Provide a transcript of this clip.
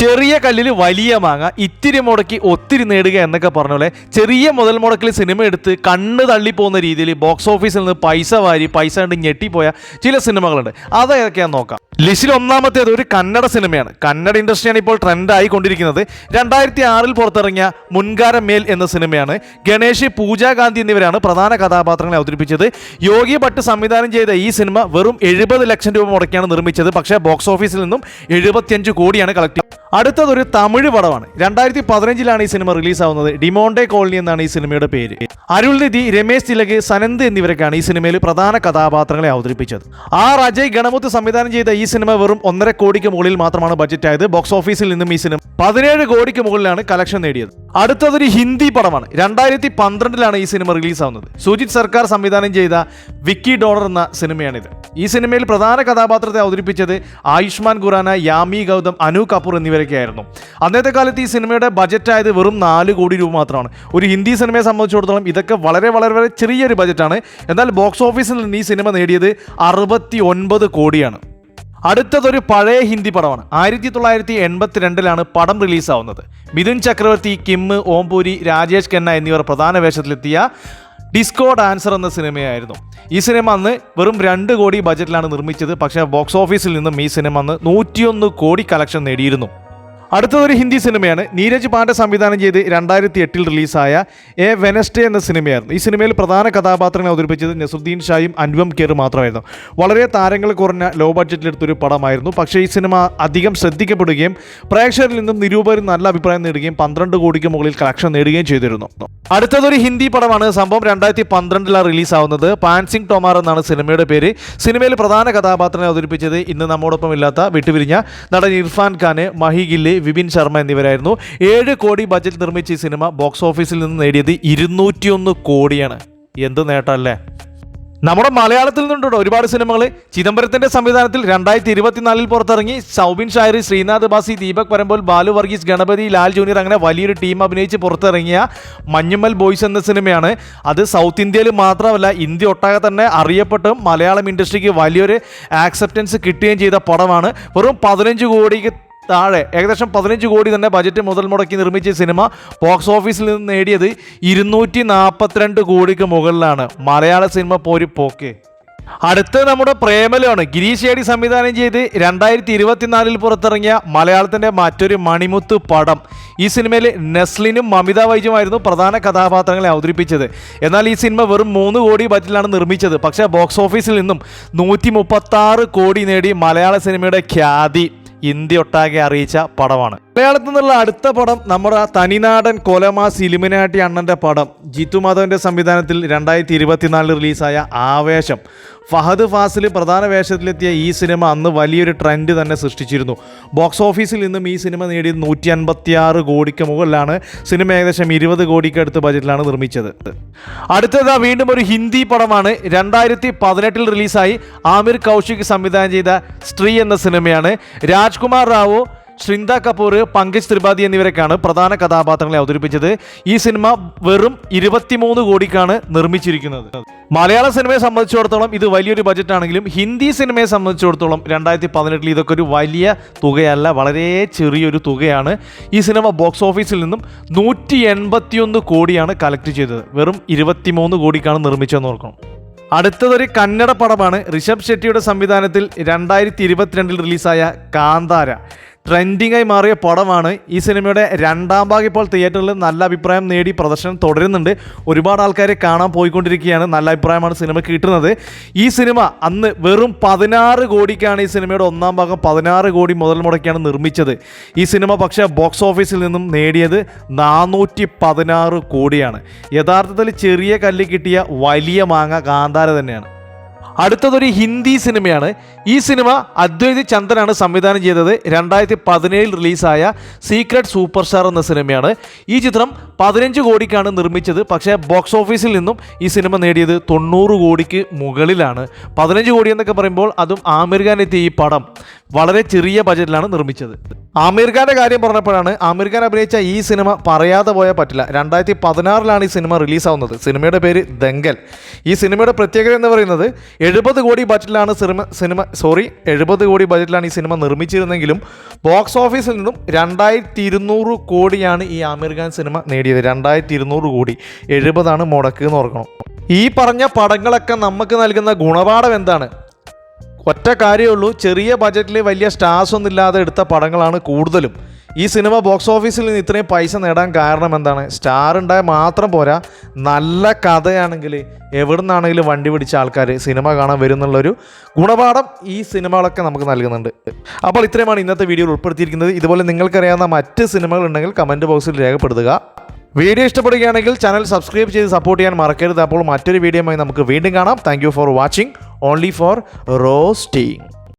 ചെറിയ കല്ലിൽ വലിയ മാങ്ങ ഇത്തിരി മുടക്കി ഒത്തിരി നേടുക എന്നൊക്കെ പറഞ്ഞ പോലെ ചെറിയ മുതൽ മുടക്കിൽ സിനിമ എടുത്ത് കണ്ണ് തള്ളിപ്പോകുന്ന രീതിയിൽ ബോക്സ് ഓഫീസിൽ നിന്ന് പൈസ വാരി പൈസ കണ്ട് ഞെട്ടിപ്പോയ ചില സിനിമകളുണ്ട്. അതൊക്കെയാണ് നോക്കാം. ലിസ്റ്റിൽ ഒന്നാമത്തേത് ഒരു കന്നഡ സിനിമയാണ്. കന്നഡ ഇൻഡസ്ട്രിയാണ് ഇപ്പോൾ ട്രെൻഡായി ആയിക്കൊണ്ടിരിക്കുന്നത് രണ്ടായിരത്തി ആറിൽ പുറത്തിറങ്ങിയ മുൻകാരം മേൽ എന്ന സിനിമയാണ്. ഗണേഷ് പൂജ ഗാന്ധി എന്നിവരാണ് പ്രധാന കഥാപാത്രങ്ങളെ അവതരിപ്പിച്ചത്. യോഗി ഭട്ട് സംവിധാനം ചെയ്ത ഈ സിനിമ വെറും എഴുപത് ലക്ഷം രൂപ മുടക്കിയാണ് നിർമ്മിച്ചത്. പക്ഷേ ബോക്സ് ഓഫീസിൽ നിന്നും എഴുപത്തിയഞ്ച് കോടിയാണ് കളക്ട് അടുത്തത് ഒരു തമിഴ് പടമാണ്. രണ്ടായിരത്തി പതിനഞ്ചിലാണ് ഈ സിനിമ റിലീസാവുന്നത്. ഡിമോണ്ടേ കോളനി എന്നാണ് ഈ സിനിമയുടെ പേര്. അരുൾനിധി രമേശ് തിലക് സനന്ദ് എന്നിവരൊക്കെയാണ് ഈ സിനിമയിൽ പ്രധാന കഥാപാത്രങ്ങളെ അവതരിപ്പിച്ചത്. ആർ അജയ് ഗണമുത്ത് സംവിധാനം ചെയ്ത ഈ സിനിമ വെറും ഒന്നര കോടിക്ക് മുകളിൽ മാത്രമാണ് ബജറ്റ് ആയത് ബോക്സ് ഓഫീസിൽ നിന്നും ഈ സിനിമ പതിനേഴ് കോടിക്ക് മുകളിലാണ് കളക്ഷൻ നേടിയത്. അടുത്തതൊരു ഹിന്ദി പടമാണ്. രണ്ടായിരത്തി പന്ത്രണ്ടിലാണ് ഈ സിനിമ റിലീസാവുന്നത്. സുജിത് സർക്കാർ സംവിധാനം ചെയ്ത വിക്കി ഡോളർ എന്ന സിനിമയാണിത്. ഈ സിനിമയിൽ പ്രധാന കഥാപാത്രത്തെ അവതരിപ്പിച്ചത് ആയുഷ്മാൻ ഖുറാന യാമി ഗൗതം അനു കപൂർ എന്നിവരൊക്കെയായിരുന്നു അന്നത്തെ കാലത്ത് ഈ സിനിമയുടെ ബജറ്റ് ആയത് വെറും നാല് കോടി രൂപ മാത്രമാണ്. ഒരു ഹിന്ദി സിനിമയെ സംബന്ധിച്ചിടത്തോളം ഇതൊക്കെ വളരെ വളരെ വളരെ ചെറിയൊരു ബജറ്റാണ് എന്നാൽ ബോക്സ് ഓഫീസിൽ നിന്ന് ഈ സിനിമ നേടിയത് അറുപത്തി ഒൻപത് കോടിയാണ്. അടുത്തതൊരു പഴയ ഹിന്ദി പടമാണ്. ആയിരത്തി തൊള്ളായിരത്തി എൺപത്തിരണ്ടിലാണ് പടം റിലീസാവുന്നത്. മിഥുൻ ചക്രവർത്തി കിം ഓംപുരി രാജേഷ് ഖന്ന എന്നിവർ പ്രധാന വേഷത്തിലെത്തിയ ഡിസ്കോ ഡാൻസർ എന്ന സിനിമയായിരുന്നു. ഈ സിനിമ അന്ന് വെറും രണ്ട് കോടി ബജറ്റിലാണ് നിർമ്മിച്ചത്. പക്ഷേ ബോക്സ് ഓഫീസിൽ നിന്നും ഈ സിനിമ അന്ന് നൂറ്റിയൊന്ന് കോടി കളക്ഷൻ നേടിയിരുന്നു. അടുത്തതൊരു ഹിന്ദി സിനിമയാണ്. നീരജ് പാണ്ഡെ സംവിധാനം ചെയ്ത് രണ്ടായിരത്തി എട്ടിൽ റിലീസായ എ വെനസ്ഡേ എന്ന സിനിമയായിരുന്നു. ഈ സിനിമയിൽ പ്രധാന കഥാപാത്രങ്ങളെ അവതരിപ്പിച്ചത് നസുദ്ദീൻ ഷായും അൻവം കെയർ മാത്രമായിരുന്നു. വളരെ താരങ്ങൾ കുറഞ്ഞ ലോ ബഡ്ജറ്റിലെടുത്തൊരു പടമായിരുന്നു. പക്ഷേ ഈ സിനിമ അധികം ശ്രദ്ധിക്കപ്പെടുകയും പ്രേക്ഷകരിൽ നിന്നും നിരൂപരും നല്ല അഭിപ്രായം നേടുകയും പന്ത്രണ്ട് കോടിക്ക് മുകളിൽ കളക്ഷൻ നേടുകയും ചെയ്തിരുന്നു. അടുത്തതൊരു ഹിന്ദി പടമാണ്. സംഭവം രണ്ടായിരത്തി പന്ത്രണ്ടിലാണ് റിലീസാവുന്നത്. പാൻസിംഗ് ടോമാർ എന്നാണ് സിനിമയുടെ പേര്. സിനിമയിൽ പ്രധാന കഥാപാത്രങ്ങളെ അവതരിപ്പിച്ചത് ഇന്ന് നമ്മോടൊപ്പം ഇല്ലാത്ത വിട്ടുപിരിഞ്ഞ നടൻ ഇർഫാൻ ഖാന് മഹി ഗില്ല് വിപിൻ ശർമ്മ എന്നിവരായിരുന്നു. ഏഴ് കോടി ബജറ്റ് നിർമ്മിച്ച ഈ സിനിമ ബോക്സ് ഓഫീസിൽ നിന്ന് നേടിയത് ഇരുന്നൂറ്റിയൊന്ന് കോടിയാണ്. എന്ത് നേട്ടമല്ലേ? നമ്മുടെ മലയാളത്തിൽ നിന്നുണ്ടോ ഒരുപാട് സിനിമകൾ ചിദംബരത്തിന്റെ സംവിധാനത്തിൽ രണ്ടായിരത്തി ഇരുപത്തിനാലിൽ പുറത്തിറങ്ങി. സൗബിൻ ഷായറി ശ്രീനാഥ് ബാസി ദീപക് പരമ്പോൾ ബാലു വർഗീസ് ഗണപതി ലാൽ ജൂനിയർ അങ്ങനെ വലിയൊരു ടീം അഭിനയിച്ച് പുറത്തിറങ്ങിയ മഞ്ഞുമ്മൽ ബോയ്സ് എന്ന സിനിമയാണ്. അത് സൗത്ത് ഇന്ത്യയിൽ മാത്രമല്ല ഇന്ത്യ ഒട്ടാകെ തന്നെ അറിയപ്പെട്ടും മലയാളം ഇൻഡസ്ട്രിക്ക് വലിയൊരു ആക്സെപ്റ്റൻസ് കിട്ടുകയും ചെയ്ത പടമാണ്. വെറും പതിനഞ്ച് കോടിക്ക് താഴെ ഏകദേശം പതിനഞ്ച് കോടി തന്നെ ബജറ്റ് മുതൽ മുടക്കി നിർമ്മിച്ച സിനിമ ബോക്സ് ഓഫീസിൽ നിന്ന് നേടിയത് ഇരുന്നൂറ്റി നാൽപ്പത്തിരണ്ട് കോടിക്ക് മുകളിലാണ്. മലയാള സിനിമ പോരി പോക്കെ. അടുത്ത നമ്മുടെ പ്രേമലോണ്. ഗിരീഷ് ഏടി സംവിധാനം ചെയ്ത് രണ്ടായിരത്തി ഇരുപത്തിനാലിൽ പുറത്തിറങ്ങിയ മലയാളത്തിന്റെ മറ്റൊരു മണിമുത്ത് പടം. ഈ സിനിമയിൽ നെസ്ലിനും മമിത വൈജുമായിരുന്നു പ്രധാന കഥാപാത്രങ്ങളെ അവതരിപ്പിച്ചത്. എന്നാൽ ഈ സിനിമ വെറും മൂന്ന് കോടി ബജറ്റിലാണ് നിർമ്മിച്ചത്. പക്ഷേ ബോക്സ് ഓഫീസിൽ നിന്നും നൂറ്റി കോടി നേടി മലയാള സിനിമയുടെ ഖ്യാതി. ഇന്ത്യ ഒട്ടാകെ അറിയിച്ച പടമാണ്. മലയാളത്തിൽ നിന്നുള്ള അടുത്ത പടം നമ്മുടെ തനിനാടൻ കൊലമാസ് ഇലുമിനാട്ടി അണ്ണന്റെ പടം. ജിത്തു മാധവന്റെ സംവിധാനത്തിൽ രണ്ടായിരത്തി ഇരുപത്തിനാലിൽ റിലീസായ ആവേശം. ഫഹദ് ഫാസിൽ പ്രധാന വേഷത്തിലെത്തിയ ഈ സിനിമ അന്ന് വലിയൊരു ട്രെൻഡ് തന്നെ സൃഷ്ടിച്ചിരുന്നു. ബോക്സ് ഓഫീസിൽ നിന്നും ഈ സിനിമ നേടിയത് നൂറ്റി അൻപത്തിയാറ് കോടിക്ക് മുകളിലാണ്. സിനിമ ഏകദേശം ഇരുപത് കോടിക്ക് അടുത്ത് ബജറ്റിലാണ് നിർമ്മിച്ചത്. അടുത്തത് വീണ്ടും ഒരു ഹിന്ദി പടമാണ്. രണ്ടായിരത്തി പതിനെട്ടിൽ റിലീസായി ആമിർ കൗശിക് സംവിധാനം ചെയ്ത സ്ത്രീ എന്ന സിനിമയാണ്. രാജ്കുമാർ റാവു ശ്രിന്ദ കപൂർ പങ്കജ് ത്രിപാഠി എന്നിവരൊക്കെയാണ് പ്രധാന കഥാപാത്രങ്ങളെ അവതരിപ്പിച്ചത്. ഈ സിനിമ വെറും ഇരുപത്തിമൂന്ന് കോടിക്കാണ് നിർമ്മിച്ചിരിക്കുന്നത്. മലയാള സിനിമയെ സംബന്ധിച്ചിടത്തോളം ഇത് വലിയൊരു ബജറ്റ് ആണെങ്കിലും ഹിന്ദി സിനിമയെ സംബന്ധിച്ചിടത്തോളം രണ്ടായിരത്തി പതിനെട്ടിൽ ഇതൊക്കെ ഒരു വലിയ തുകയല്ല വളരെ ചെറിയൊരു തുകയാണ്. ഈ സിനിമ ബോക്സ് ഓഫീസിൽ നിന്നും നൂറ്റി കോടിയാണ് കളക്ട് ചെയ്തത്. വെറും ഇരുപത്തിമൂന്ന് കോടിക്കാണ് നിർമ്മിച്ചതെന്ന് ഓർക്കണം. അടുത്തതൊരു കന്നഡ പടമാണ് ഋഷഭ് ഷെട്ടിയുടെ സംവിധാനത്തിൽ രണ്ടായിരത്തി ഇരുപത്തിരണ്ടിൽ റിലീസായ കാന്താര. ട്രെൻഡിംഗ് ആയി മാറിയ പടമാണ് ഈ സിനിമയുടെ രണ്ടാം ഭാഗം. ഇപ്പോൾ തിയേറ്ററിൽ നല്ല അഭിപ്രായം നേടി പ്രദർശനം തുടരുന്നുണ്ട്. ഒരുപാട് ആൾക്കാരെ കാണാൻ പോയിക്കൊണ്ടിരിക്കുകയാണ്. നല്ല അഭിപ്രായമാണ് സിനിമ കിട്ടുന്നത്. ഈ സിനിമ അന്ന് വെറും പതിനാറ് കോടിക്കാണ് ഈ സിനിമയുടെ ഒന്നാം ഭാഗം. പതിനാറ് കോടി മുതൽ മുടക്കിയാണ് നിർമ്മിച്ചത്. ഈ സിനിമ പക്ഷേ ബോക്സ് ഓഫീസിൽ നിന്നും നേടിയത് നാനൂറ്റി പതിനാറ് കോടിയാണ്. യഥാർത്ഥത്തിൽ ചെറിയ കല്ല് കിട്ടിയ വലിയ മാങ്ങ കാന്താര തന്നെയാണ്. അടുത്തതൊരു ഹിന്ദി സിനിമയാണ്. ഈ സിനിമ അദ്വൈതി ചന്ദനാണ് സംവിധാനം ചെയ്തത്. രണ്ടായിരത്തി പതിനേഴിൽ റിലീസായ സീക്രട്ട് സൂപ്പർ സ്റ്റാർ എന്ന സിനിമയാണ്. ഈ ചിത്രം പതിനഞ്ച് കോടിക്കാണ് നിർമ്മിച്ചത്. പക്ഷേ ബോക്സ് ഓഫീസിൽ നിന്നും ഈ സിനിമ നേടിയത് തൊണ്ണൂറ് കോടിക്ക് മുകളിലാണ്. പതിനഞ്ച് കോടി എന്നൊക്കെ പറയുമ്പോൾ അതും ആമിർ ഖാൻ എത്തിയ ഈ പടം. വളരെ ചെറിയ ബജറ്റിലാണ് നിർമ്മിച്ചത്. ആമീർ ഖാന്റെ കാര്യം പറഞ്ഞപ്പോഴാണ് ആമീർ ഖാൻ അഭിനയിച്ച ഈ സിനിമ പറയാതെ പോയാൽ പറ്റില്ല. രണ്ടായിരത്തി പതിനാറിലാണ് ഈ സിനിമ റിലീസാവുന്നത്. സിനിമയുടെ പേര് ദങ്കൽ ഈ സിനിമയുടെ പ്രത്യേകത എന്ന് പറയുന്നത് എഴുപത് കോടി ബജറ്റിലാണ് സിനിമ സിനിമ സോറി എഴുപത് കോടി ബജറ്റിലാണ് ഈ സിനിമ നിർമ്മിച്ചിരുന്നെങ്കിലും ബോക്സ് ഓഫീസിൽ നിന്നും രണ്ടായിരത്തി ഇരുന്നൂറ് കോടിയാണ് ഈ ആമിർ ഖാൻ സിനിമ നേടിയത്. രണ്ടായിരത്തി ഇരുന്നൂറ് കോടി. എഴുപതാണ് മുടക്ക് എന്ന് ഓർക്കണം. ഈ പറഞ്ഞ പടങ്ങളൊക്കെ നമുക്ക് നൽകുന്ന ഗുണപാഠം എന്താണ്? ഒറ്റ കാര്യമേ ഉള്ളൂ ചെറിയ ബജറ്റിൽ വലിയ സ്റ്റാർസ് ഒന്നും ഇല്ലാതെ എടുത്ത പടങ്ങളാണ് കൂടുതലും. ഈ സിനിമ ബോക്സ് ഓഫീസിൽ നിന്ന് ഇത്രയും പൈസ നേടാൻ കാരണം എന്താണ്? സ്റ്റാർ ഉണ്ടായ മാത്രം പോരാ നല്ല കഥയാണെങ്കിൽ എവിടെ നിന്നാണെങ്കിലും വണ്ടി പിടിച്ച ആൾക്കാർ സിനിമ കാണാൻ വരുന്നുള്ളൊരു ഗുണപാഠം ഈ സിനിമകളൊക്കെ നമുക്ക് നൽകുന്നുണ്ട്. അപ്പോൾ ഇത്രയുമാണ് ഇന്നത്തെ വീഡിയോയിൽ ഉൾപ്പെടുത്തിയിരിക്കുന്നത്. ഇതുപോലെ നിങ്ങൾക്കറിയാവുന്ന മറ്റ് സിനിമകൾ ഉണ്ടെങ്കിൽ കമന്റ് ബോക്സിൽ രേഖപ്പെടുത്തുക. വീഡിയോ ഇഷ്ടപ്പെടുകയാണെങ്കിൽ ചാനൽ സബ്സ്ക്രൈബ് ചെയ്ത് സപ്പോർട്ട് ചെയ്യാൻ മറക്കരുത്. അപ്പോൾ മറ്റൊരു വീഡിയോയുമായി നമുക്ക് വീണ്ടും കാണാം. Thank for watching only for roasting.